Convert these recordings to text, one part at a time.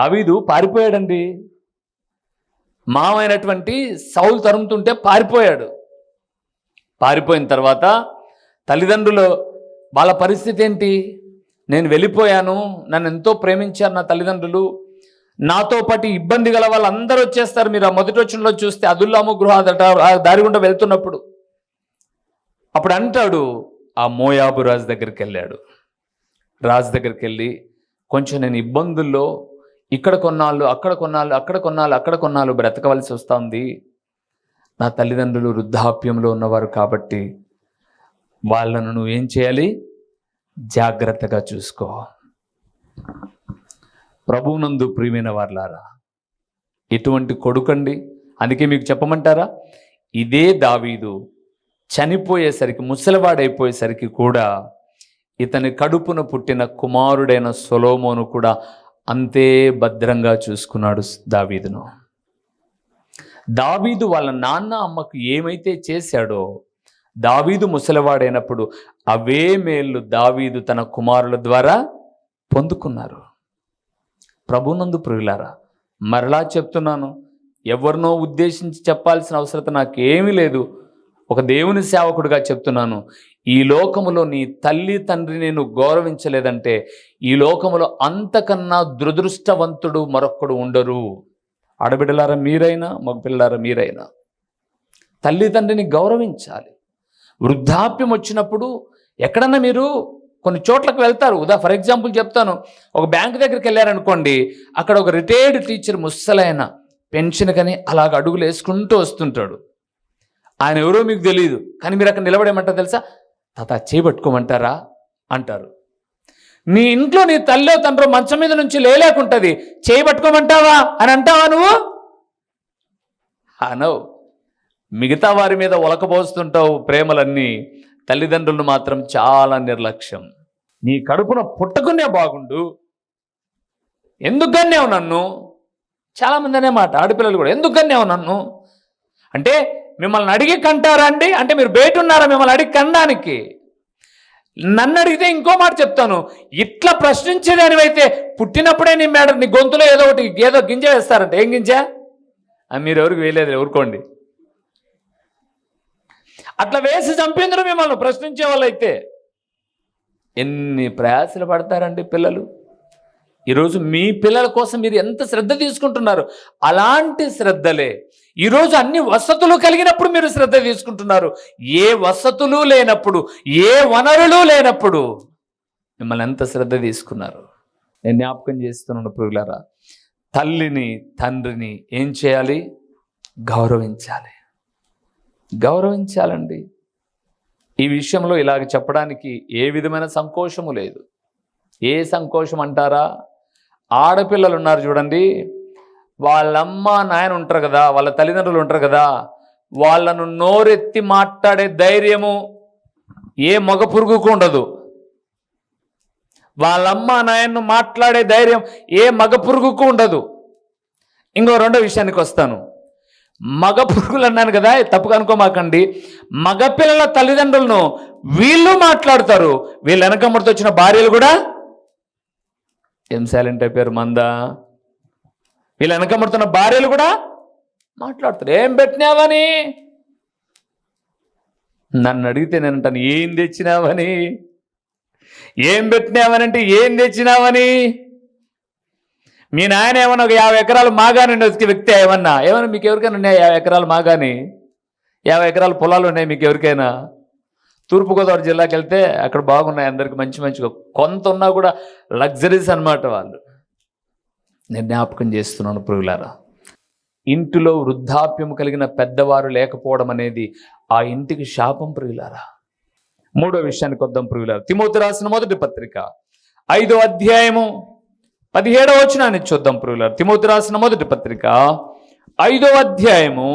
దావీదు పారిపోయాడండి. మామైనటువంటి సౌలు తరుముతుంటే పారిపోయాడు. పారిపోయిన తర్వాత తల్లిదండ్రులు వాళ్ళ పరిస్థితి ఏంటి? నేను వెళ్ళిపోయాను. నన్ను ఎంతో ప్రేమించారు నా తల్లిదండ్రులు. నాతో పాటు ఇబ్బంది గల వాళ్ళందరూ వచ్చేస్తారు. మీరు ఆ మొదటి వచ్చినలో చూస్తే అదుల్లాము గృహ దారి గుండా వెళ్తున్నప్పుడు. అప్పుడు అంటాడు ఆ మోయాబు రాజు దగ్గరికి వెళ్ళాడు. రాజు దగ్గరికి వెళ్ళి కొంచెం నేను ఇబ్బందుల్లో ఇక్కడ కొన్నాళ్ళు అక్కడ కొన్నాళ్ళు అక్కడ కొన్నాళ్ళు అక్కడ కొన్నాళ్ళు బ్రతకవలసి వస్తుంది. నా తల్లిదండ్రులు వృద్ధాప్యంలో ఉన్నవారు కాబట్టి వాళ్ళను నువ్వేం చేయాలి? జాగ్రత్తగా చూసుకో. ప్రభువునందు ప్రియమైన వార్లారా ఎటువంటి కొడుకండి. అందుకే మీకు చెప్పమంటారా? ఇదే దావీదు చనిపోయేసరికి ముసలివాడైపోయేసరికి కూడా ఇతని కడుపున పుట్టిన కుమారుడైన సొలోమోను కూడా అంతే భద్రంగా చూసుకున్నాడు దావీదును. దావీదు వాళ్ళ నాన్న అమ్మకు ఏమైతే చేశాడో దావీదు ముసలివాడైనప్పుడు అవే మేళ్ళు దావీదు తన కుమారుల ద్వారా పొందుకున్నారు. ప్రభునందు ప్రియులారా మరలా చెప్తున్నాను ఎవరినో ఉద్దేశించి చెప్పాల్సిన అవసరం నాకేమీ లేదు. ఒక దేవుని సేవకుడిగా చెప్తున్నాను ఈ లోకములో నీ తల్లి తండ్రి నేను గౌరవించలేదంటే ఈ లోకములో అంతకన్నా దురదృష్టవంతుడు మరొక్కడు ఉండరు. ఆడబిడ్డలారా మీరైనా మగపిల్లారా మీరైనా. తల్లిదండ్రిని గౌరవించాలి. వృద్ధాప్యం వచ్చినప్పుడు ఎక్కడన్నా మీరు కొన్ని చోట్లకు వెళ్తారు. ఉదా ఫర్ ఎగ్జాంపుల్ చెప్తాను. ఒక బ్యాంక్ దగ్గరికి వెళ్ళారనుకోండి అక్కడ ఒక రిటైర్డ్ టీచర్ ముసలైన పెన్షన్ కని అలాగ అడుగులు వేసుకుంటూ వస్తుంటాడు. ఆయన ఎవరో మీకు తెలియదు కానీ మీరు అక్కడ నిలబడేమంటారు తెలుసా? తాత చేపట్టుకోమంటారా? అంటారు. నీ ఇంట్లో నీ తల్లో తండ్రో మంచం మీద నుంచి లేలేకుంటుంది. చేయబట్టుకోమంటావా అని అంటావా నువ్వు? అనవు. మిగతా వారి మీద ఒలకపోస్తుంటావు ప్రేమలన్నీ. తల్లిదండ్రులను మాత్రం చాలా నిర్లక్ష్యం. నీ కడుపున పుట్టకునే బాగుండు. ఎందుకన్నావు నన్ను? చాలామంది అనే మాట ఆడపిల్లలు కూడా. ఎందుకన్నావు నన్ను? అంటే మిమ్మల్ని అడిగి కంటారా అండి? అంటే మీరు బయట ఉన్నారా మిమ్మల్ని అడిగి కనడానికి నన్ను అడిగితే ఇంకో మాట చెప్తాను. ఇట్లా ప్రశ్నించేదానివైతే పుట్టినప్పుడే నీ మేడ నీ గొంతులో ఏదో ఒకటి ఏదో గింజ వేస్తారంట ఏం గింజ? మీరు ఎవరికి వేయలేదు ఊరుకోండి. అట్లా వేసి చంపేందుకు మిమ్మల్ని ప్రశ్నించే వాళ్ళైతే ఎన్ని ప్రయాసలు పడతారండి పిల్లలు? ఈరోజు మీ పిల్లల కోసం మీరు ఎంత శ్రద్ధ తీసుకుంటున్నారు? అలాంటి శ్రద్ధలే. ఈరోజు అన్ని వసతులు కలిగినప్పుడు మీరు శ్రద్ధ తీసుకుంటున్నారు. ఏ వసతులు లేనప్పుడు ఏ వనరులు లేనప్పుడు మిమ్మల్ని ఎంత శ్రద్ధ తీసుకున్నారు? నేను జ్ఞాపకం చేస్తున్నాను పురుగులారా తల్లిని తండ్రిని ఏం చేయాలి? గౌరవించాలి. గౌరవించాలండి. ఈ విషయంలో ఇలాగ చెప్పడానికి ఏ విధమైన సంకోచము లేదు. ఏ సంకోచం అంటారా? ఆడపిల్లలు ఉన్నారు చూడండి. వాళ్ళమ్మ నాయన ఉంటారు కదా వాళ్ళ తల్లిదండ్రులు ఉంటారు కదా వాళ్ళను నోరెత్తి మాట్లాడే ధైర్యము ఏ మగ పురుగుకు ఉండదు. వాళ్ళమ్మ నాయన్ను మాట్లాడే ధైర్యం ఏ మగ పురుగుకు ఉండదు. ఇంకో రెండో విషయానికి వస్తాను. మగ పురుగులు అన్నాను కదా తప్పుగా అనుకోమాకండి. మగ పిల్లల తల్లిదండ్రులను వీళ్ళు మాట్లాడతారు. వీళ్ళు వెనకమ్మడితో వచ్చిన భార్యలు కూడా ఏం సైలెంట్ అయిపోయారు మందా? వీళ్ళు వెనకబడుతున్న భార్యలు కూడా మాట్లాడుతారు ఏం పెట్టినావని? నన్ను అడిగితే నేను అంటాను ఏం తెచ్చినావని? ఏం పెట్టినావని అంటే ఏం తెచ్చినావని? మీ నాయన ఏమన్నా ఒక యాభై ఎకరాలు మాగాని వచ్చే వ్యక్తి ఏమన్నా? ఏమన్నా మీకు ఎవరికైనా ఉన్నాయి యాభై ఎకరాలు మాగాని? యాభై ఎకరాల పొలాలు ఉన్నాయి మీకు ఎవరికైనా? తూర్పుగోదావరి జిల్లాకి వెళ్తే అక్కడ బాగున్నాయి అందరికి మంచి మంచిగా. కొంత ఉన్నా కూడా లగ్జరీస్ అన్నమాట వాళ్ళు. నేను జ్ఞాపకం చేస్తున్నాను పురుగులారా ఇంటిలో వృద్ధాప్యం కలిగిన పెద్దవారు లేకపోవడం అనేది ఆ ఇంటికి శాపం పురుగులారా మూడో విషయానికి వద్దాం పురుగులారా తిమోతి రాసిన మొదటి పత్రిక ఐదో అధ్యాయము పదిహేడవ వచనాన్ని చూద్దాం పురుగులారా తిమోతి రాసిన మొదటి పత్రిక ఐదో అధ్యాయము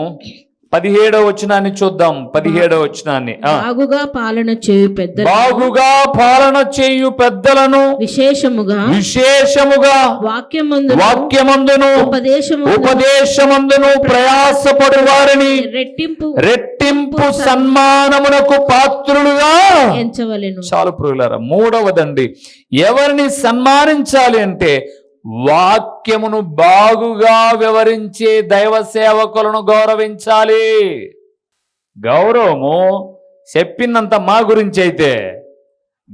పదిహేడవ వచనాన్ని చూద్దాం. పదిహేడవ వచనాన్ని. బాగుగా పాలన చేయు పెద్ద బాగుగా పాలన చేయు పెద్దలను. విశేషముగా. విశేషముగా. వాక్యమందు వాక్యమందును. ఉపదేశము ఉపదేశమందును ప్రయాసపడు వారిని. రెట్టింపు. రెట్టింపు సన్మానమునకు పాత్రులుగా. ఎంచవలెను. చాలు పురుగులారా మూడవదండి. ఎవరిని సన్మానించాలి అంటే వాక్యమును బాగుగా వివరించే దైవ సేవకులను గౌరవించాలి. గౌరవము చెప్పినంత మా గురించి అయితే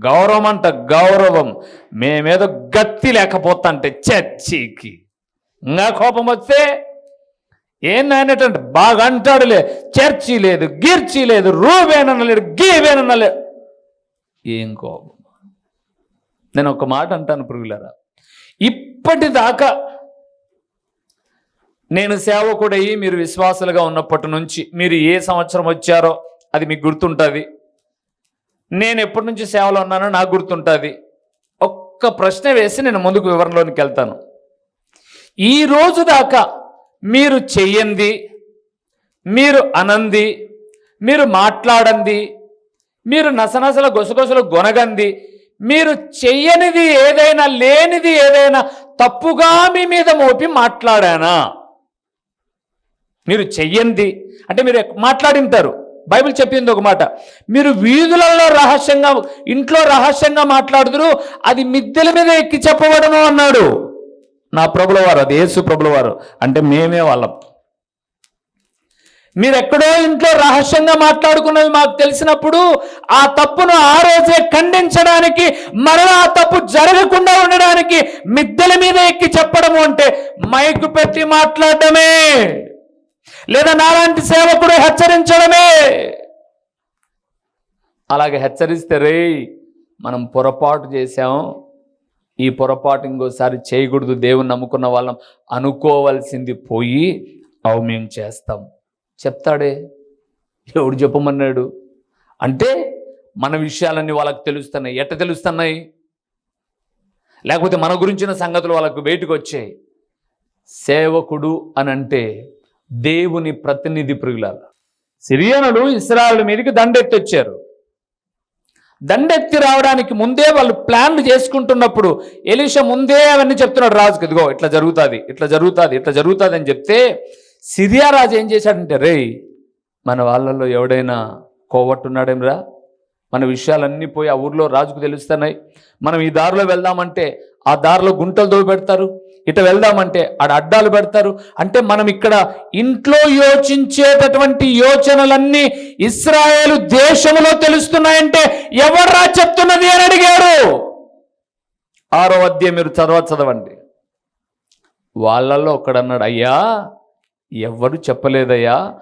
గౌరవం అంట గౌరవం మేమేదో గత్తి లేకపోతుంటే చర్చికి. ఇంకా కోపం వస్తే ఏందనేటంటే బాగా అంటాడులే చర్చి లేదు గిర్చి లేదు రూవేనన్న లేడు ఏం కోపం. నేను ఒక మాట అంటాను పురుగులరా ఇప్పటిదాకా నేను సేవకుడయ్యి మీరు విశ్వాసులుగా ఉన్నప్పటి నుంచి మీరు ఏ సంవత్సరం వచ్చారో అది మీకు గుర్తుంటుంది. నేను ఎప్పటి నుంచి సేవలో ఉన్నానో నాకు గుర్తుంటుంది. ఒక్క ప్రశ్న వేసి నేను ముందుకు వివరణలోనికి వెళ్తాను. ఈ రోజు దాకా మీరు చెయ్యంది మీరు అనంది మీరు మాట్లాడంది మీరు నసనసల గొసగొసలు గొనగంది మీరు చెయ్యనిది ఏదైనా లేనిది ఏదైనా తప్పుగా మీ మీద మోపి మాట్లాడానా? మీరు చెయ్యంది. అంటే మీరు మాట్లాడింటారు. బైబిల్ చెప్పింది ఒక మాట. మీరు వీధులలో రహస్యంగా ఇంట్లో రహస్యంగా మాట్లాడుదురు అది మిద్దెల మీద ఎక్కి చెప్పబడను అన్నాడు. నా ప్రభుల వారు అది యేసు ప్రభుల వారు అంటే మేమే వాళ్ళం. మీరు ఎక్కడో ఇంట్లో రహస్యంగా మాట్లాడుకున్నది మాకు తెలిసినప్పుడు ఆ తప్పును ఆ రోజే ఖండించడానికి మరలా ఆ తప్పు జరగకుండా ఉండడానికి మిద్దెల మీద ఎక్కి చెప్పడము అంటే మైకు పెట్టి మాట్లాడటమే లేదా నాలాంటి సేవకుడు హెచ్చరించడమే. అలాగే హెచ్చరిస్తే రే మనం పొరపాటు చేశాం. ఈ పొరపాటు ఇంకోసారి చేయకూడదు దేవుని నమ్ముకున్న వాళ్ళం అనుకోవాల్సింది పోయి అవు మేము చేస్తాం. చెప్తాడే? ఎవడు చెప్పమన్నాడు? అంటే మన విషయాలన్నీ వాళ్ళకి తెలుస్తున్నాయి. ఎట్ట తెలుస్తున్నాయి? లేకపోతే మన గురించిన సంగతులు వాళ్ళకు బయటకు వచ్చాయి. సేవకుడు అని అంటే దేవుని ప్రతినిధి ప్రియులాల సిరియనులు ఇస్రాయల్ మీదకి దండెత్తొచ్చారు. దండెత్తి రావడానికి ముందే వాళ్ళు ప్లాన్లు చేసుకుంటున్నప్పుడు ఎలీషా ముందే అవన్నీ చెప్తున్నాడు. రాజుకి ఇదిగో ఇట్లా జరుగుతుంది ఇట్లా జరుగుతుంది ఇట్లా జరుగుతుంది అని చెప్తే సిరియా రాజు ఏం చేశాడంటే రే మన వాళ్ళల్లో ఎవడైనా కోవట్టున్నాడేమిరా? మన విషయాలన్నీ పోయి ఆ ఊర్లో రాజుకు తెలుస్తున్నాయి. మనం ఈ దారిలో వెళ్దామంటే ఆ దారిలో గుంటలు దోవి పెడతారు. ఇట వెళ్దామంటే ఆడ అడ్డాలు పెడతారు. అంటే మనం ఇక్కడ ఇంట్లో యోచించేటటువంటి యోచనలన్నీ ఇస్రాయేల్ దేశంలో తెలుస్తున్నాయంటే ఎవర్రా చెప్తున్నది అని అడిగాడు. ఆరో అధ్యాయం మీరు చదవ చదవండి. వాళ్ళల్లో ఒకడన్నాడు అయ్యా ఎవరు చెప్పలేదయ్యా.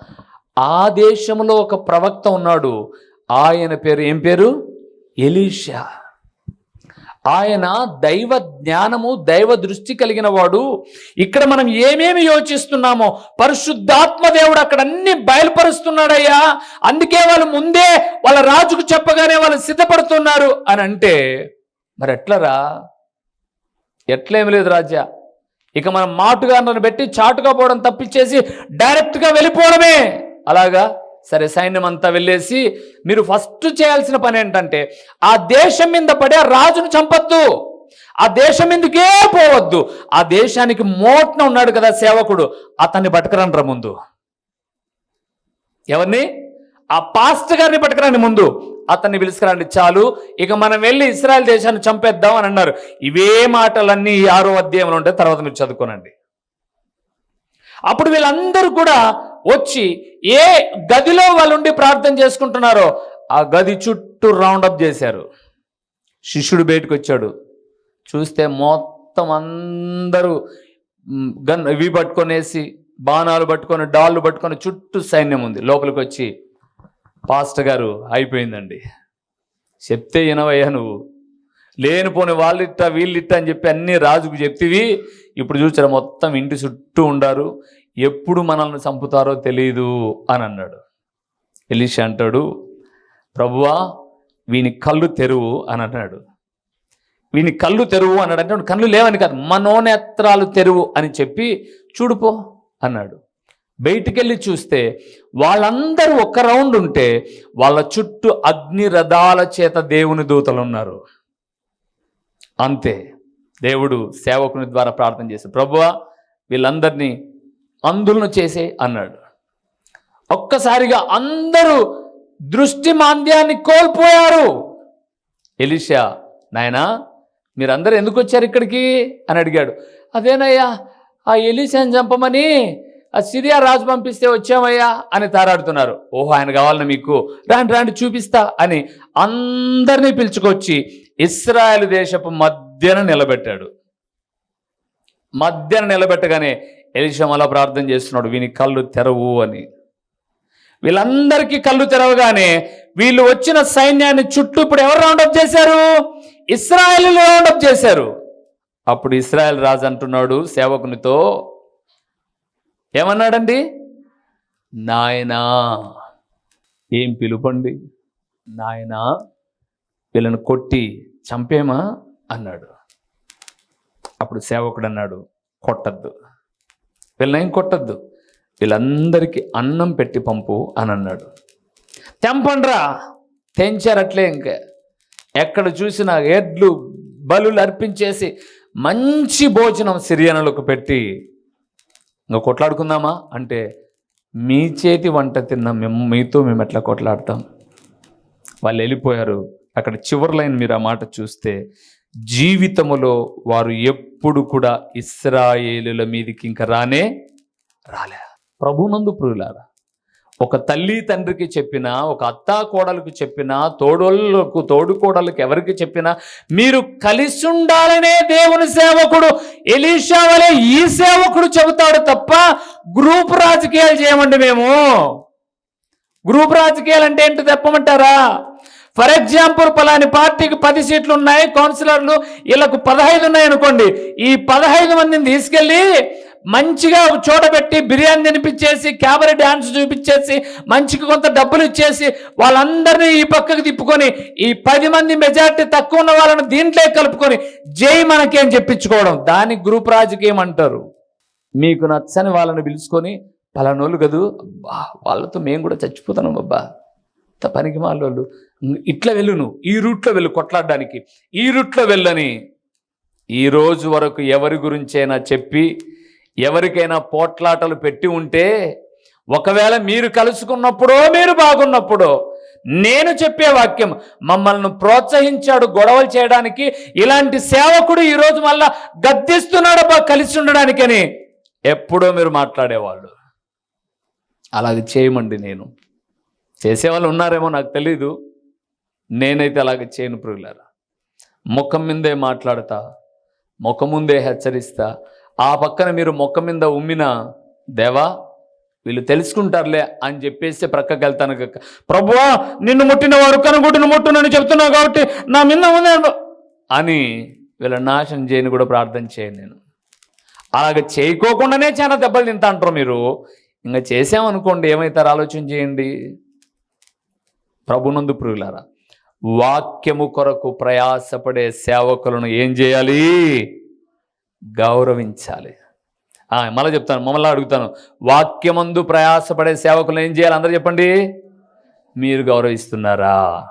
ఆ దేశంలో ఒక ప్రవక్త ఉన్నాడు. ఆయన పేరు ఏం పేరు? ఎలీషా. ఆయన దైవ జ్ఞానము దైవ దృష్టి కలిగిన వాడు. ఇక్కడ మనం ఏమేమి యోచిస్తున్నామో పరిశుద్ధాత్మ దేవుడు అక్కడ అన్ని బయలుపరుస్తున్నాడయ్యా. అందుకే వాళ్ళు ముందే వాళ్ళ రాజుకు చెప్పగానే వాళ్ళు సిద్ధపడుతున్నారు అని అంటే మరి ఎట్లరా? ఎట్లేమి లేదు రాజా ఇక మనం మాటుగారులను పెట్టి చాటుగా పోవడం తప్పించేసి డైరెక్ట్గా వెళ్ళిపోవడమే. అలాగా? సరే సైన్యం అంతా వెళ్ళేసి మీరు ఫస్ట్ చేయాల్సిన పని ఏంటంటే ఆ దేశం మీద పడే రాజును చంపొద్దు. ఆ దేశం ఎందుకే పోవద్దు? ఆ దేశానికి మోట్న ఉన్నాడు కదా సేవకుడు అతన్ని పట్టుకురండ్రా ముందు? ఎవరిని? ఆ పాస్ట్ గారిని పట్టుకురండి ముందు. అతన్ని పిలుచుకురండి చాలు. ఇక మనం వెళ్ళి ఇస్రాయల్ దేశాన్ని చంపేద్దాం అని అన్నారు. ఇవే మాటలన్నీ ఆరో అధ్యాయంలో ఉంటే తర్వాత మీరు చదువుకోనండి. అప్పుడు వీళ్ళందరూ కూడా వచ్చి ఏ గదిలో వాళ్ళు ఉండి ప్రార్థన చేసుకుంటున్నారో ఆ గది చుట్టూ రౌండప్ చేశారు. శిష్యుడు బయటకు వచ్చాడు. చూస్తే మొత్తం అందరూ గన్ ఇవి పట్టుకొనేసి బాణాలు పట్టుకొని డాళ్ళు పట్టుకొని చుట్టూ సైన్యం ఉంది. లోపలికి వచ్చి పాస్టర్ గారు అయిపోయిందండి. చెప్తే వినవయ్యా నువ్వు. లేనిపోని వాళ్ళిట్ట వీళ్ళిట్ట అని చెప్పి అన్ని రాజుకు చెప్తివి ఇప్పుడు చూసారా మొత్తం ఇంటి చుట్టూ ఉండారు. ఎప్పుడు మనల్ని చంపుతారో తెలియదు అని అన్నాడు. ఎలిష అంటాడు ప్రభువా వీని కళ్ళు తెరువు అని అన్నాడు. వీని కళ్ళు తెరువు అన్నాడు. అంటే కళ్ళు లేవని కాదు మనోనేత్రాలు తెరువు అని చెప్పి చూడుపో అన్నాడు. బయటికెళ్ళి చూస్తే వాళ్ళందరూ ఒక రౌండ్ ఉంటే వాళ్ళ చుట్టూ అగ్ని రథాల చేత దేవుని దూతలు ఉన్నారు. అంతే. దేవుడు సేవకుని ద్వారా ప్రార్థన చేశాడు ప్రభువా వీళ్ళందరినీ అందులను చేసే అన్నాడు. ఒక్కసారిగా అందరూ దృష్టి మాంద్యాన్ని కోల్పోయారు. ఎలిషా నాయనా మీరందరూ ఎందుకు వచ్చారు ఇక్కడికి? అని అడిగాడు. అదేనయ్యా ఆ ఎలీసాని చంపమని ఆ సిరియా రాజు పంపిస్తే వచ్చామయ్యా అని తారాడుతున్నారు. ఓహో ఆయన కావాలని మీకు రాండి రాండి చూపిస్తా అని అందరినీ పిలుచుకొచ్చి ఇస్రాయల్ దేశపు మధ్యన నిలబెట్టాడు. మధ్యన నిలబెట్టగానే ఎలిషం అలా ప్రార్థన చేస్తున్నాడు వీని కళ్ళు తెరవు అని. వీళ్ళందరికీ కళ్ళు తెరవగానే వీళ్ళు వచ్చిన సైన్యాన్ని చుట్టూ ఇప్పుడు ఎవరు రౌండప్ చేశారు? ఇస్రాయల్ రౌండప్ చేశారు. అప్పుడు ఇస్రాయల్ రాజు అంటున్నాడు సేవకునితో ఏమన్నాడండి? నాయనా ఏం పిలుపండి? నాయనా వీళ్ళని కొట్టి చంపేమా? అన్నాడు. అప్పుడు సేవకుడు అన్నాడు కొట్టద్దు. వీళ్ళని ఏం కొట్టద్దు? వీళ్ళందరికీ అన్నం పెట్టి పంపు అని అన్నాడు. తెంపండ్రా తెంచారట్లే ఇంకా. ఎక్కడ చూసినా ఎడ్లు బలులు అర్పించేసి మంచి భోజనం సిరియనులకు పెట్టి ఇంకా కొట్లాడుకుందామా? అంటే మీ చేతి వంట తిన్న మేము మీతో మేము ఎట్లా కొట్లాడతాం? వాళ్ళు వెళ్ళిపోయారు. అక్కడ చివరి లైన్ మీరు ఆ మాట చూస్తే జీవితములో వారు ఎప్పుడు కూడా ఇస్రాయేలుల మీదకి ఇంకా రానే రాలే. ప్రభునందు ప్రియులారా ఒక తల్లి తండ్రికి చెప్పినా ఒక అత్తా కోడలకు చెప్పినా తోడోళ్ళకు తోడుకోడలకు ఎవరికి చెప్పినా మీరు కలిసి ఉండాలనే దేవుని సేవకుడు ఎలీషా వలె ఈ సేవకుడు చెబుతాడు తప్ప గ్రూప్ రాజకీయాలు చేయమండి మేము. గ్రూప్ రాజకీయాలు అంటే ఏంటో చెప్పమంటారా ఫర్ ఎగ్జాంపుల్ పలాని పార్టీకి పది సీట్లు ఉన్నాయి కౌన్సిలర్లు వీళ్ళకు పదహైదు ఉన్నాయి అనుకోండి ఈ పదహైదు మందిని తీసుకెళ్ళి మంచిగా ఒక చోట పెట్టి బిర్యానీ తినిపించేసి క్యాబరీ డ్యాన్స్ చూపించేసి మంచిగా కొంత డబ్బులు ఇచ్చేసి వాళ్ళందరినీ ఈ పక్కకు తిప్పుకొని ఈ పది మంది మెజార్టీ తక్కువ ఉన్న వాళ్ళని దీంట్లో కలుపుకొని జై మనకేం చెప్పించుకోవడం. దాని గ్రూప్ రాజకీయం అంటారు మీకు నచ్చని వాళ్ళని పిలుచుకొని పలానోళ్ళు కదూ అబ్బా వాళ్ళతో మేము కూడా చచ్చిపోతున్నాం అబ్బా. ఇంత పనికి మాలోళ్ళు. ఇట్లా వెళ్ళు నువ్వు ఈ రూట్లో వెళ్ళు కొట్లాడడానికి. ఈ రూట్లో వెళ్ళని. ఈ రోజు వరకు ఎవరి గురించైనా చెప్పి ఎవరికైనా పోట్లాటలు పెట్టి ఉంటే ఒకవేళ మీరు కలుసుకున్నప్పుడో మీరు బాగున్నప్పుడో నేను చెప్పే వాక్యం మమ్మల్ని ప్రోత్సహించాడు గొడవలు చేయడానికి ఇలాంటి సేవకుడు ఈరోజు మళ్ళా గద్దిస్తున్నాడబ్బా కలిసి ఉండడానికని ఎప్పుడో మీరు మాట్లాడేవాళ్ళు. అలాగ చేయమండి నేను. చేసేవాళ్ళు ఉన్నారేమో నాకు తెలీదు. నేనైతే అలాగ చేయను ప్రియులారా. ముఖం మీదే మాట్లాడతా ముఖం ముందే హెచ్చరిస్తా ఆ పక్కన మీరు మొక్క మీద ఉమ్మిన దేవా వీళ్ళు తెలుసుకుంటారులే అని చెప్పేసి ప్రక్కకి వెళ్తాను కక్క ప్రభువా నిన్ను ముట్టిన వారు కనుగొట్టిన ముట్టునని చెప్తున్నావు కాబట్టి నా మీద ఉంది అని వీళ్ళ నాశనం చేయని కూడా ప్రార్థన చేయను నేను. అలాగ చేయకోకుండానే చాలా దెబ్బలు తింటా అంటారు మీరు. ఇంకా చేసామనుకోండి ఏమవుతారు ఆలోచన చేయండి. ప్రభునందు ప్రియులారా వాక్యము కొరకు ప్రయాసపడే సేవకులను ఏం చేయాలి? గౌరవించాలి. మళ్ళీ చెప్తాను మమ్మల్ని అడుగుతాను. వాక్యమందు ప్రయాసపడే సేవకులను ఏం చేయాలి? అందరూ చెప్పండి. మీరు గౌరవిస్తున్నారా?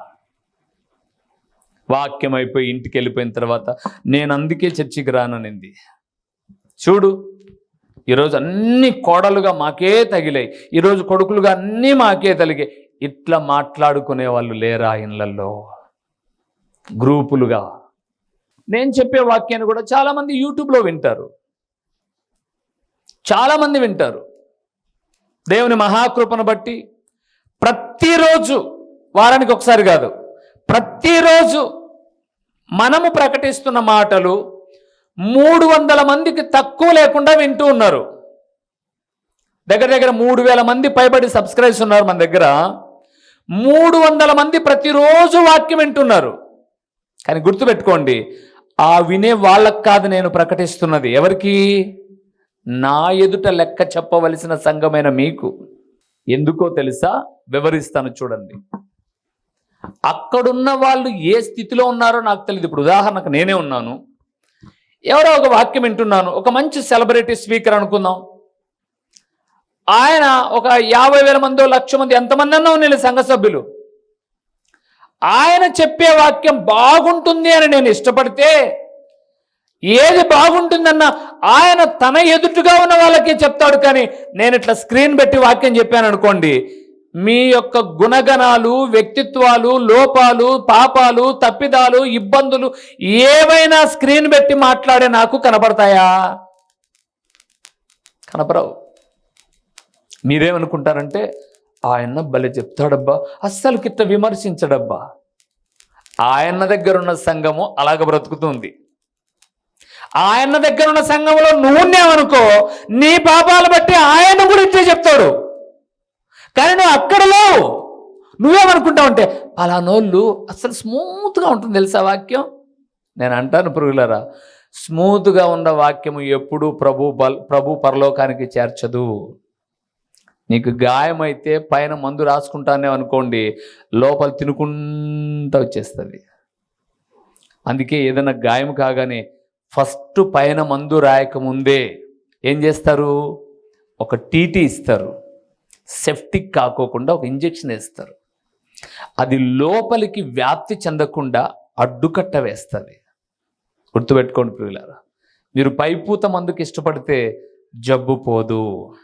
వాక్యం అయిపోయి ఇంటికి వెళ్ళిపోయిన తర్వాత నేను అందుకే చర్చికి రాననింది చూడు ఈరోజు అన్ని కోడలుగా మాకే తగిలాయి. ఈరోజు కొడుకులుగా అన్నీ మాకే తగిలాయి. ఇట్లా మాట్లాడుకునే వాళ్ళు లేరా ఇళ్ళల్లో? గ్రూపులుగా. నేను చెప్పే వాక్యాన్ని కూడా చాలామంది యూట్యూబ్లో వింటారు. చాలామంది వింటారు. దేవుని మహాకృపను బట్టి ప్రతిరోజు వారానికి ఒకసారి కాదు ప్రతిరోజు మనము ప్రకటిస్తున్న మాటలు మూడు వందల మందికి తక్కువ లేకుండా వింటూ ఉన్నారు. దగ్గర దగ్గర మూడు వేల మంది పైబడి సబ్స్క్రైబ్స్ ఉన్నారు మన దగ్గర. మూడు వందల మంది ప్రతిరోజు వాక్యం వింటున్నారు. కానీ గుర్తుపెట్టుకోండి ఆ వినే వాళ్ళకు కాదు నేను ప్రకటిస్తున్నది. ఎవరికి? నా ఎదుట లెక్క చెప్పవలసిన సంఘమైన మీకు. ఎందుకో తెలుసా? వివరిస్తాను చూడండి. అక్కడున్న వాళ్ళు ఏ స్థితిలో ఉన్నారో నాకు తెలియదు ఇప్పుడు ఉదాహరణకు నేనే ఉన్నాను. ఎవరో ఒక వాక్యం వింటున్నాను. ఒక మంచి సెలబ్రిటీ స్పీకర్ అనుకుందాం. ఆయన ఒక యాభై వేల మందో లక్ష మంది ఎంతమంది అన్నా నేను సంఘ సభ్యులు ఆయన చెప్పే వాక్యం బాగుంటుంది అని నేను ఇష్టపడితే ఏది బాగుంటుందన్న ఆయన తన ఎదుటిగా ఉన్న వాళ్ళకే చెప్తాడు కానీ నేను ఇట్లా స్క్రీన్ పెట్టి వాక్యం చెప్పాను అనుకోండి మీ యొక్క గుణగణాలు వ్యక్తిత్వాలు లోపాలు పాపాలు తప్పిదాలు ఇబ్బందులు ఏవైనా స్క్రీన్ పెట్టి మాట్లాడే నాకు కనపడతాయా? కనపడవు. మీరేమనుకుంటారంటే ఆయన భలే చెప్తాడబ్బా. అస్సలు కిట్ట విమర్శించడబ్బా. ఆయన దగ్గర ఉన్న సంఘము అలాగ బ్రతుకుతుంది. ఆయన దగ్గర ఉన్న సంఘంలో నువ్వున్నావనుకో నీ పాపాలు బట్టి ఆయన గురించే చెప్తాడు. కానీ నువ్వు అక్కడ లేవు. నువ్వేమనుకుంటావంటే పలానోళ్ళు అసలు స్మూత్గా ఉంటుంది తెలుసా వాక్యం? నేను అంటాను పురుగులరా స్మూత్గా ఉన్న వాక్యము ఎప్పుడూ ప్రభు బల్ ప్రభు పరలోకానికి చేర్చదు. నీకు గాయమైతే పైన మందు రాసుకుంటానే అనుకోండి లోపల తినుకుంటా వచ్చేస్తుంది. అందుకే ఏదైనా గాయం కాగానే ఫస్ట్ పైన మందు రాయకముందే ఏం చేస్తారు? ఒక టీటీ ఇస్తారు. సెఫ్టిక్ కాకోకుండా ఒక ఇంజెక్షన్ వేస్తారు. అది లోపలికి వ్యాప్తి చెందకుండా అడ్డుకట్ట వేస్తుంది. గుర్తుపెట్టుకోండి ప్రియులారా మీరు పైపూత మందుకి ఇష్టపడితే జబ్బు పోదు.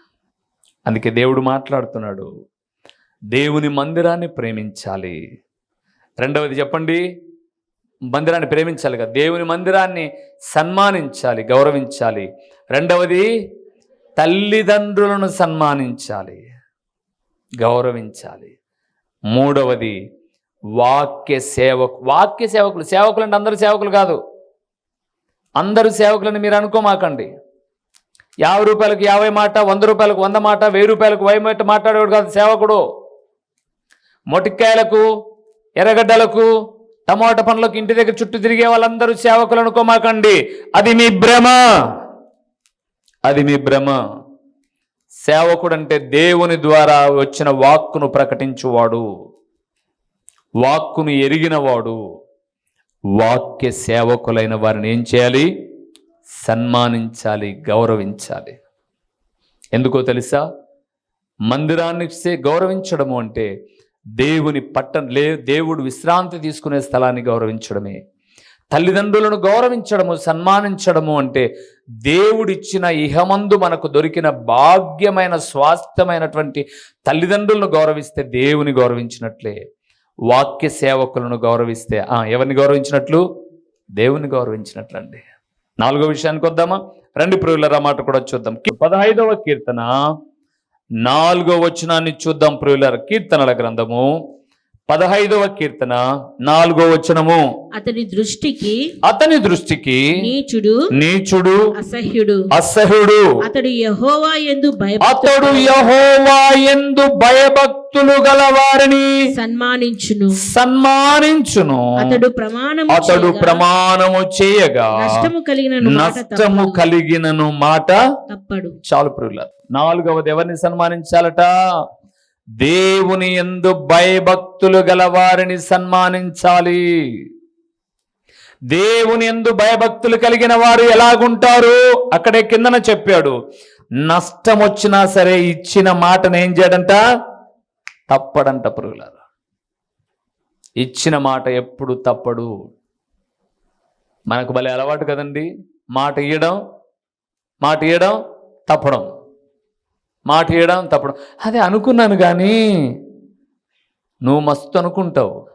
అందుకే దేవుడు మాట్లాడుతున్నాడు. దేవుని మందిరాన్ని ప్రేమించాలి. రెండవది చెప్పండి. మందిరాన్ని ప్రేమించాలి కదా. దేవుని మందిరాన్ని సన్మానించాలి గౌరవించాలి. రెండవది తల్లిదండ్రులను సన్మానించాలి గౌరవించాలి. మూడవది వాక్య సేవకు వాక్య సేవకులు సేవకులు అంటే అందరూ సేవకులు కాదు. అందరూ సేవకులని మీరు అనుకోమాకండి. యాభై రూపాయలకు యాభై మాట వంద రూపాయలకు వంద మాట వెయ్యి రూపాయలకు వెయ్యి మాట మాట్లాడేవాడు కాదు సేవకుడు. మొటిక్కాయలకు ఎర్రగడ్డలకు టమాటా పండ్లకు ఇంటి దగ్గర చుట్టూ తిరిగే వాళ్ళందరూ సేవకులు అనుకోమాకండి. అది మీ భ్రమ. అది మీ భ్రమ. సేవకుడు అంటే దేవుని ద్వారా వచ్చిన వాక్కును ప్రకటించువాడు. వాక్కును ఎరిగినవాడు. వాక్య సేవకులైన వారిని ఏం చేయాలి? సన్మానించాలి గౌరవించాలి. ఎందుకో తెలుసా? మందిరాన్ని గౌరవించడము అంటే దేవుని పట్టణ లే దేవుడు విశ్రాంతి తీసుకునే స్థలాన్ని గౌరవించడమే. తల్లిదండ్రులను గౌరవించడము సన్మానించడము అంటే దేవుడిచ్చిన ఇహమందు మనకు దొరికిన భాగ్యమైన స్వాస్థ్యమైనటువంటి తల్లిదండ్రులను గౌరవిస్తే దేవుని గౌరవించినట్లే. వాక్య సేవకులను గౌరవిస్తే ఎవరిని గౌరవించినట్లు? దేవుని గౌరవించినట్లండి. నాలుగో విషయానికి వద్దామా? రెండు ప్రియులరా మాట కూడా చూద్దాం. పదహైదవ కీర్తన. నాలుగో వచనాన్ని చూద్దాం ప్రియులర. కీర్తనల గ్రంథము. పదహైదవ కీర్తన నాలుగో వచనము. అతని దృష్టికి అతని దృష్టికి నీచుడు నీచుడు అసహ్యుడు. అసహ్యుడు. అతడు యహోవా ఎందు అతడు యహోవా ఎందు భయభక్తులు గల వారిని సన్మానించును. సన్మానించును. అతడు ప్రమాణము అతడు ప్రమాణము చేయగా నష్టము కలిగిన నష్టము. కలిగినను మాట తప్పడు. చాలు ప్రియుల నాలుగవది ఎవరిని సన్మానించాలట? దేవుని ఎందు భయభక్తులు గల వారిని సన్మానించాలి. దేవుని ఎందు భయభక్తులు కలిగిన వారు ఎలాగుంటారు? అక్కడే కిందన చెప్పాడు. నష్టం వచ్చినా సరే ఇచ్చిన మాటను ఏం చేయడంట? తప్పడంట పురుగులారు ఇచ్చిన మాట ఎప్పుడు తప్పడు. మనకు భలే అలవాటు కదండి. మాట ఇయ్యడం మాట ఇయ్యడం తప్పడం. మాట ఇయ్యడం తప్పడం. అదే అనుకున్నాను కానీ నువ్వు మస్తు అనుకుంటావు.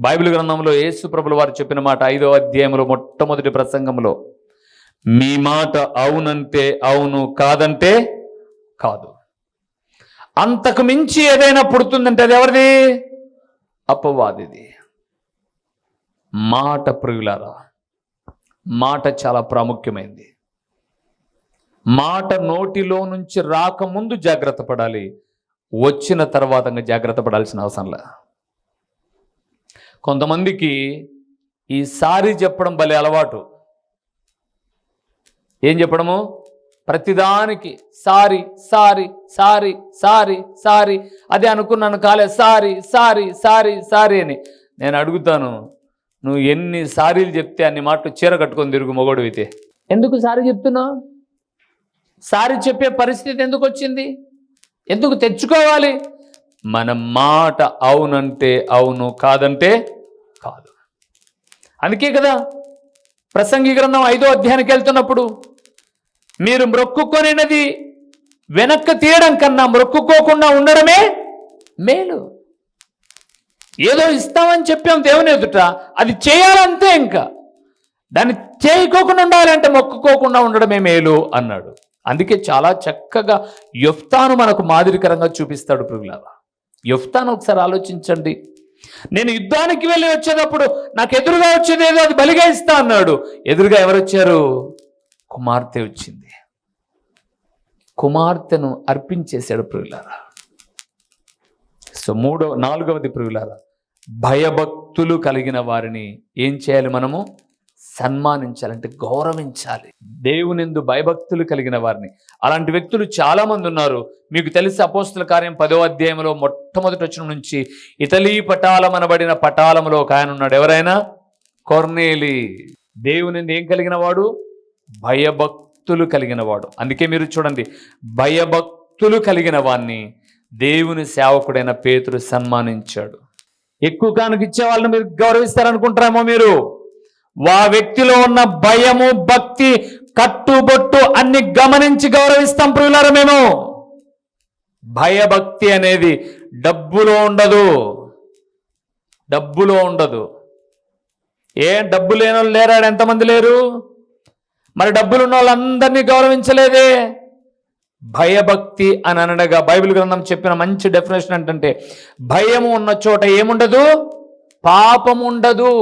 బైబిల్ గ్రంథంలో యేసు ప్రభుల వారు చెప్పిన మాట ఐదో అధ్యాయంలో మొట్టమొదటి ప్రసంగంలో మీ మాట అవునంటే అవును కాదంటే కాదు. అంతకు మించి ఏదైనా పుడుతుందంటే అది ఎవరిది? అపవాదిది. మాట ప్రియులారా మాట చాలా ప్రాముఖ్యమైంది. మాట నోటిలో నుంచి రాకముందు జాగ్రత్త పడాలి. వచ్చిన తర్వాత జాగ్రత్త పడాల్సిన అవసరంలా కొంతమందికి ఈ సారీ చెప్పడం భలే అలవాటు. ఏం చెప్పడము? ప్రతిదానికి sorry sorry sorry sorry sorry. అదే అనుకున్నాను కాలే సారీ సారీ సారీ సారీ అని. నేను అడుగుతాను నువ్వు ఎన్ని సారీలు చెప్తే అన్ని మాటలు చీర కట్టుకొని తిరుగు మొగోడు అయితే ఎందుకు సారీ చెప్తున్నావు? సారి చెప్పే పరిస్థితి ఎందుకు వచ్చింది? ఎందుకు తెచ్చుకోవాలి? మన మాట అవునంటే అవును కాదంటే కాదు. అందుకే కదా ప్రసంగి గ్రంథం ఐదో అధ్యాయానికి వెళ్తున్నప్పుడు మీరు మ్రొక్కుకొనినది వెనక్కి తీయడం కన్నా మ్రొక్కుకోకుండా ఉండడమే మేలు. ఏదో ఇస్తామని చెప్పాం దేవుని ఎదుట అది చేయాలంతే ఇంకా. దాన్ని చేయకోకుండా ఉండాలంటే మొక్కుకోకుండా ఉండడమే మేలు అన్నాడు. అందుకే చాలా చక్కగా యొఫ్తాను మనకు మాదిరికరంగా చూపిస్తాడు ప్రభులారా యొఫ్తాను ఒకసారి ఆలోచించండి. నేను యుద్ధానికి వెళ్ళి వచ్చేటప్పుడు నాకు ఎదురుగా వచ్చేది ఏదో అది బలిగా ఇస్తా అన్నాడు. ఎదురుగా ఎవరు వచ్చారు కుమార్తె వచ్చింది. కుమార్తెను అర్పించేశాడు ప్రియులారా. సో మూడో నాలుగవది ప్రియులారా భయభక్తులు కలిగిన వారిని ఏం చేయాలి మనము? సన్మానించాలంటే గౌరవించాలి. దేవునిందు భయభక్తులు కలిగిన వారిని. అలాంటి వ్యక్తులు చాలా మంది ఉన్నారు. మీకు తెలిసి అపోస్తుల కార్యం పదో అధ్యాయంలో మొట్టమొదటి వచ్చిన నుంచి ఇటలీ పటాలమనబడిన పటాలములో పటాలంలో ఒక ఆయన ఉన్నాడు. ఎవరైనా? కొర్నేలి. దేవునిందు ఏం కలిగిన వాడు? భయభక్తులు కలిగిన వాడు. అందుకే మీరు చూడండి. భయభక్తులు కలిగిన వాణ్ణి దేవుని సేవకుడైన పేతురు సన్మానించాడు. ఎక్కువ కానుక ఇచ్చే వాళ్ళని మీరు గౌరవిస్తారనుకుంటారేమో మీరు? వా వ్యక్తిలో ఉన్న భయము భక్తి కట్టుబొట్టు అన్ని గమనించి గౌరవిస్తాం ప్రియులారా మేము. భయభక్తి అనేది డబ్బులో ఉండదు. డబ్బులో ఉండదు. ఏ డబ్బు లేని వాళ్ళు ఎంతమంది లేరు? మరి డబ్బులు ఉన్న వాళ్ళందరినీ గౌరవించలేదే. భయభక్తి అని అనగా బైబిల్ గ్రంథం చెప్పిన మంచి డెఫినేషన్ ఏంటంటే భయము ఉన్న చోట ఏముండదు? పాపం ఉండదు.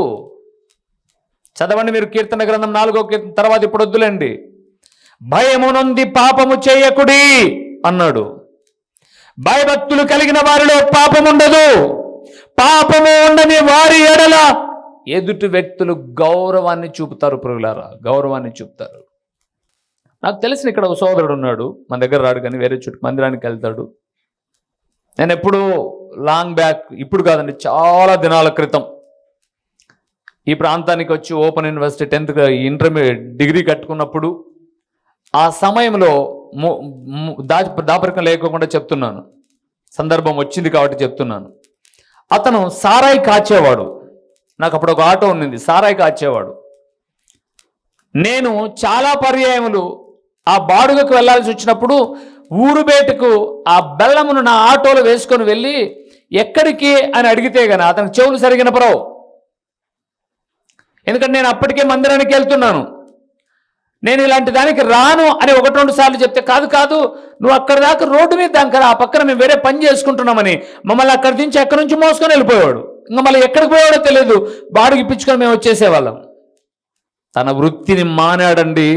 చదవండి మీరు కీర్తన గ్రంథం నాలుగో కీర్తన తర్వాత ఇప్పుడు వద్దులేండి. భయమునుంది పాపము చేయకుడి అన్నాడు. భయభక్తులు కలిగిన వారిలో పాపం ఉండదు. పాపము ఉండని వారి ఎడల ఎదుటి వ్యక్తులు గౌరవాన్ని చూపుతారు పురుగులారా గౌరవాన్ని చూపుతారు. నాకు తెలిసిన ఇక్కడ ఒక సోదరుడు ఉన్నాడు మన దగ్గర రాడు కానీ వేరే చుట్టూ మందిరానికి వెళ్తాడు. నేను ఎప్పుడు లాంగ్ బ్యాక్ ఇప్పుడు కాదండి చాలా దినాల క్రితం ఈ ప్రాంతానికి వచ్చి open university tenth intermediate degree కట్టుకున్నప్పుడు ఆ సమయంలో ము- దా దాపరికం లేకోకుండా చెప్తున్నాను. సందర్భం వచ్చింది కాబట్టి చెప్తున్నాను. అతను సారాయి కాచేవాడు. నాకు అప్పుడు ఒక ఆటో ఉన్నింది. సారాయి కాచేవాడు. నేను చాలా పర్యాయములు ఆ బాడుగకు వెళ్ళాల్సి వచ్చినప్పుడు ఊరు బయటకు ఆ బెల్లమును నా ఆటోలో వేసుకొని వెళ్ళి ఎక్కడికి అని అడిగితే గన అతనికి చెవులు సరిగిన పరవు ఎందుకంటే నేను అప్పటికే మందిరానికి వెళ్తున్నాను. నేను ఇలాంటి దానికి రాను అని ఒకటి రెండు సార్లు చెప్తే కాదు కాదు నువ్వు అక్కడ దాకా రోడ్డు మీద దాని కదా ఆ పక్కన మేము వేరే పని చేసుకుంటున్నామని మమ్మల్ని అక్కడి నుంచి ఎక్కడి నుంచి మోసుకొని వెళ్ళిపోయాడు ఇంకా మళ్ళీ ఎక్కడికి పోయాడో తెలియదు. బాడుగు ఇప్పించుకొని మేము వచ్చేసేవాళ్ళం. తన వృత్తిని మానాడండి.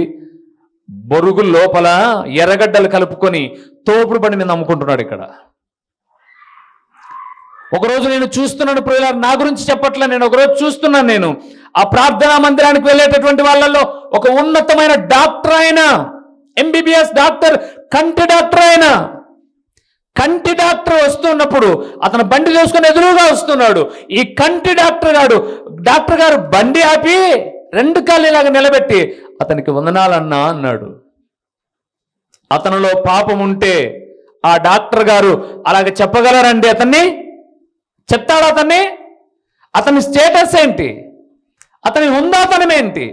బొరుగు లోపల ఎర్రగడ్డలు కలుపుకొని తోపుడు బండి మీద అమ్ముకుంటున్నాడు ఇక్కడ. ఒకరోజు నేను చూస్తున్నాను ప్రియులారు నా గురించి చెప్పట్లే నేను ఒకరోజు చూస్తున్నాను నేను. ఆ ప్రార్థనా మందిరానికి వెళ్ళేటటువంటి వాళ్ళల్లో ఒక ఉన్నతమైన డాక్టర్ ఆయన ఎంబీబీఎస్ డాక్టర్ కంటి డాక్టర్ ఆయన కంటి డాక్టర్ వస్తున్నప్పుడు అతను బండి చేసుకుని ఎదురుగా వస్తున్నాడు. ఈ కంటి డాక్టర్ గారు డాక్టర్ గారు బండి ఆపి రెండు కాళ్ళు ఇలాగ నిలబెట్టి అతనికి వందనాలన్నా అన్నాడు. అతనిలో పాపం ఉంటే ఆ డాక్టర్ గారు అలాగ చెప్పగలరండి అతన్ని? చెప్తాడు అతన్ని? అతని స్టేటస్ ఏంటి? అతని హుందాతనం ఏంటి?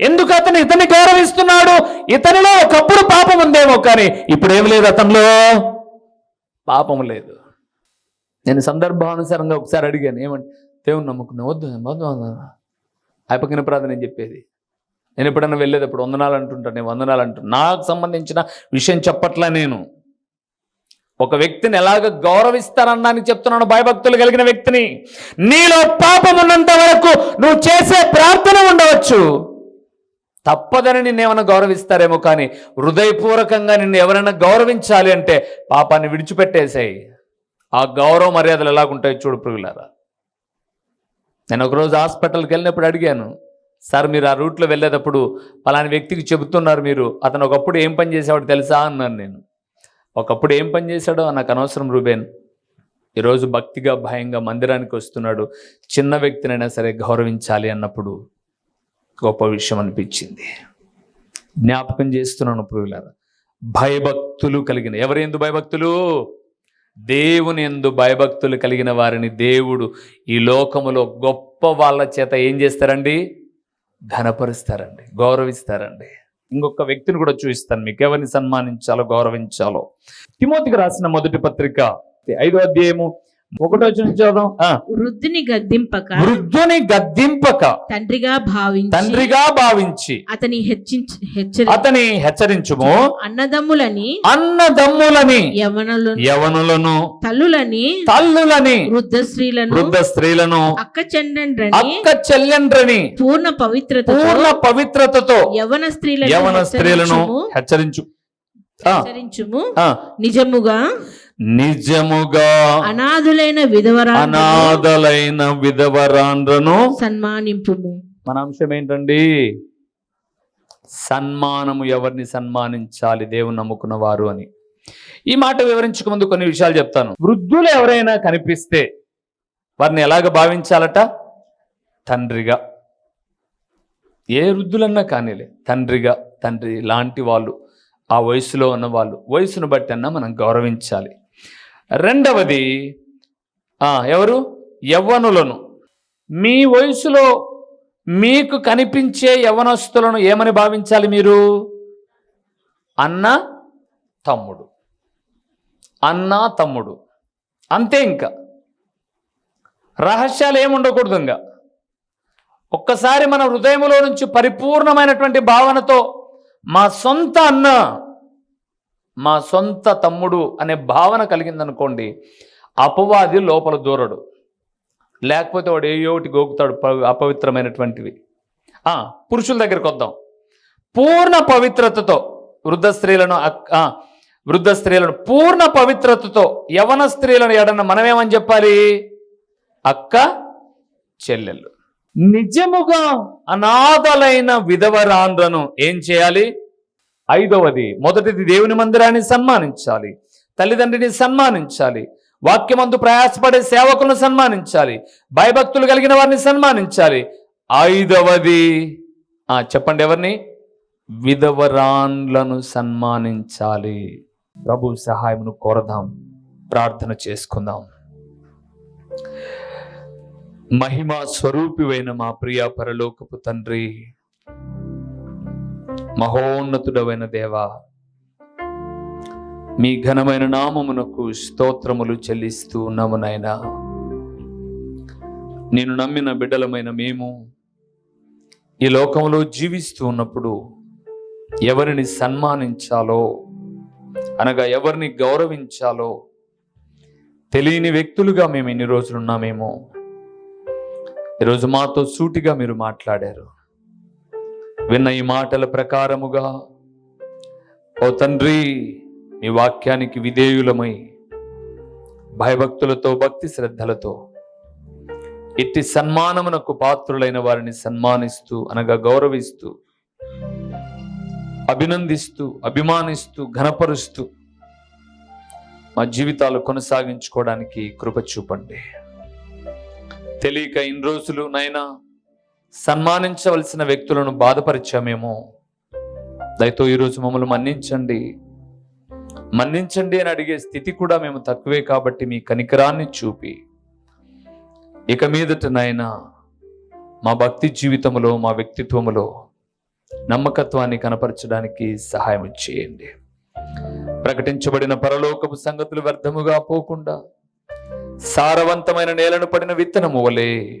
ఎందుకు అతను ఇతన్ని గౌరవిస్తున్నాడు? ఇతనిలో ఒకప్పుడు పాపం ఉందేమో కానీ ఇప్పుడు ఏం లేదు అతనిలో? పాపం లేదు. నేను సందర్భానుసారంగా ఒకసారి అడిగాను ఏమంటే దేవుని నమ్ముకున్నా వద్దు వద్దు అయిపోయిన ప్రార్థన చెప్పేది? నేను ఎప్పుడైనా వెళ్ళేటప్పుడు వందనాలు అంటుంటాను నేను వందనాలు అంటున్నాను నాకు సంబంధించిన విషయం చెప్పట్లా నేను. ఒక వ్యక్తిని ఎలాగ గౌరవిస్తారన్నానికి చెప్తున్నాను భయభక్తులు కలిగిన వ్యక్తిని. నీలో పాపం ఉన్నంత వరకు నువ్వు చేసే ప్రార్థన ఉండవచ్చు. తప్పదని నిన్ను ఏమైనా గౌరవిస్తారేమో కానీ హృదయపూర్వకంగా నిన్ను ఎవరైనా గౌరవించాలి అంటే పాపాన్ని విడిచిపెట్టేసాయి. ఆ గౌరవ మర్యాదలు ఎలాగుంటాయి చూడు పురుగులారా నేను ఒకరోజు హాస్పిటల్కి వెళ్ళినప్పుడు అడిగాను సార్ మీరు ఆ రూట్లో వెళ్ళేటప్పుడు పలాని వ్యక్తికి చెబుతున్నారు మీరు అతను ఒకప్పుడు ఏం పని చేసేవాడు తెలుసా? అన్నాను నేను. ఒకప్పుడు ఏం పని చేశాడో నాకు అనవసరం రూబేన్. ఈరోజు భక్తిగా భయంగా మందిరానికి వస్తున్నాడు. చిన్న వ్యక్తినైనా సరే గౌరవించాలి అన్నప్పుడు గొప్ప విషయం అనిపించింది. జ్ఞాపకం చేస్తున్నాను పురుగులారా భయభక్తులు కలిగిన ఎవరు ఎందు భయభక్తులు? దేవుని ఎందు భయభక్తులు కలిగిన వారిని దేవుడు ఈ లోకములో గొప్ప వాళ్ళ చేత ఏం చేస్తారండి? ఘనపరుస్తారండి గౌరవిస్తారండి. ఇంకొక వ్యక్తిని కూడా చూపిస్తాను. మీకు ఎవరిని సన్మానించాలో గౌరవించాలో. తిమోతికి రాసిన మొదటి పత్రిక ఐదో అధ్యాయము ఒకటో ఆ, వృద్ధుని గద్దింపక వృద్ధుని గద్దింపక తండ్రిగా భావించి తండ్రిగా భావించి అతని హెచ్చించి హెచ్చరి అతని హెచ్చరించుము. అన్నదమ్ములని అన్నదమ్ములని యవనులను యవనులను తల్లులని తల్లులని వృద్ధ స్త్రీలను వృద్ధ స్త్రీలను అక్క చెండ్రని అక్క చెల్లెండ్రని పూర్ణ పవిత్రతతో పూర్ణ పవిత్రతతో యవన స్త్రీలను యవన స్త్రీలను. హెచ్చరించు. ఆ, హెచ్చరించుము. ఆ, నిజముగా నిజముగా అనాథులైన విధవరాలను అనాథలైన విధవరాండ్రను సన్మానింపుము. మన అంశం ఏంటండి? సన్మానము ఎవరిని సన్మానించాలి? దేవుని నమ్ముకున్న వారు అని. ఈ మాట వివరించక ముందు కొన్ని విషయాలు చెప్తాను. వృద్ధులు ఎవరైనా కనిపిస్తే వారిని ఎలాగ భావించాలట? తండ్రిగా. ఏ వృద్ధులన్నా కానీలే తండ్రిగా తండ్రి లాంటి వాళ్ళు ఆ వయసులో ఉన్న వాళ్ళు వయసును బట్టి అన్నా మనం గౌరవించాలి. రెండవది ఎవరు? యవ్వనులను. మీ వయసులో మీకు కనిపించే యవనస్తులను ఏమని భావించాలి మీరు? అన్న తమ్ముడు. అన్న తమ్ముడు. అంతే ఇంకా. రహస్యాలు ఏముండకూడదు ఇంకా. ఒక్కసారి మన హృదయంలో నుంచి పరిపూర్ణమైనటువంటి భావనతో మా సొంత అన్న మా సొంత తమ్ముడు అనే భావన కలిగిందనుకోండి అపవాది లోపల దూరడు. లేకపోతే వాడు ఏయోటి గోకుతాడు అపవిత్రమైనటువంటివి. పురుషుల దగ్గరికి వద్దాం. పూర్ణ పవిత్రతతో వృద్ధ స్త్రీలను అక్- ఆ, వృద్ధ స్త్రీలను పూర్ణ పవిత్రతతో యవన స్త్రీలను ఎడన్న మనమేమని చెప్పాలి? అక్క చెల్లెళ్ళు. నిజముగా అనాథలైన విధవరాండ్రను ఏం చేయాలి? ఐదవది మొదటిది దేవుని మందిరాన్ని సన్మానించాలి తల్లిదండ్రిని సన్మానించాలి వాక్యమందు ప్రయాసపడే సేవకులను సన్మానించాలి భయభక్తులు కలిగిన వారిని సన్మానించాలి. ఐదవది చెప్పండి ఎవరిని? విధవరాన్లను సన్మానించాలి. ప్రభు సహాయమును కోరదాం ప్రార్థన చేసుకుందాం. మహిమా స్వరూపివైన మా ప్రియ పరలోకపు తండ్రి మహోన్నతుడమైన దేవా మీ ఘనమైన నామమునకు స్తోత్రములు చెల్లిస్తూ ఉన్నాము నాయన. నేను నమ్మిన బిడ్డలమైన మేము ఈ లోకంలో జీవిస్తూ ఉన్నప్పుడు ఎవరిని సన్మానించాలో అనగా ఎవరిని గౌరవించాలో తెలియని వ్యక్తులుగా మేము ఇన్ని రోజులు ఉన్నామేమో. ఈరోజు మాతో సూటిగా మీరు మాట్లాడారు. విన్న ఈ మాటల ప్రకారముగా ఓ తండ్రి నీ వాక్యానికి విధేయులమై భయభక్తులతో భక్తి శ్రద్ధలతో ఇట్టి సన్మానమునకు పాత్రులైన వారిని సన్మానిస్తూ అనగా గౌరవిస్తూ అభినందిస్తూ అభిమానిస్తూ ఘనపరుస్తూ మా జీవితాలు కొనసాగించుకోవడానికి కృప చూపండి. తెలియక ఇన్ని రోజులు నైనా సన్మానించవలసిన వ్యక్తులను బాధపరిచామేమో. దయతో ఈరోజు మమ్మల్ని మన్నించండి. మన్నించండి అని అడిగే స్థితి కూడా మేము తక్కువే కాబట్టి మీ కనికరాన్ని చూపి. ఇక మీదట నాయనా మా భక్తి జీవితంలో మా వ్యక్తిత్వములో నమ్మకత్వాన్ని కనపరచడానికి సహాయం చేయండి. ప్రకటించబడిన పరలోకపు సంగతులు వ్యర్థముగా పోకుండా సారవంతమైన నేలను పడిన విత్తనము వలె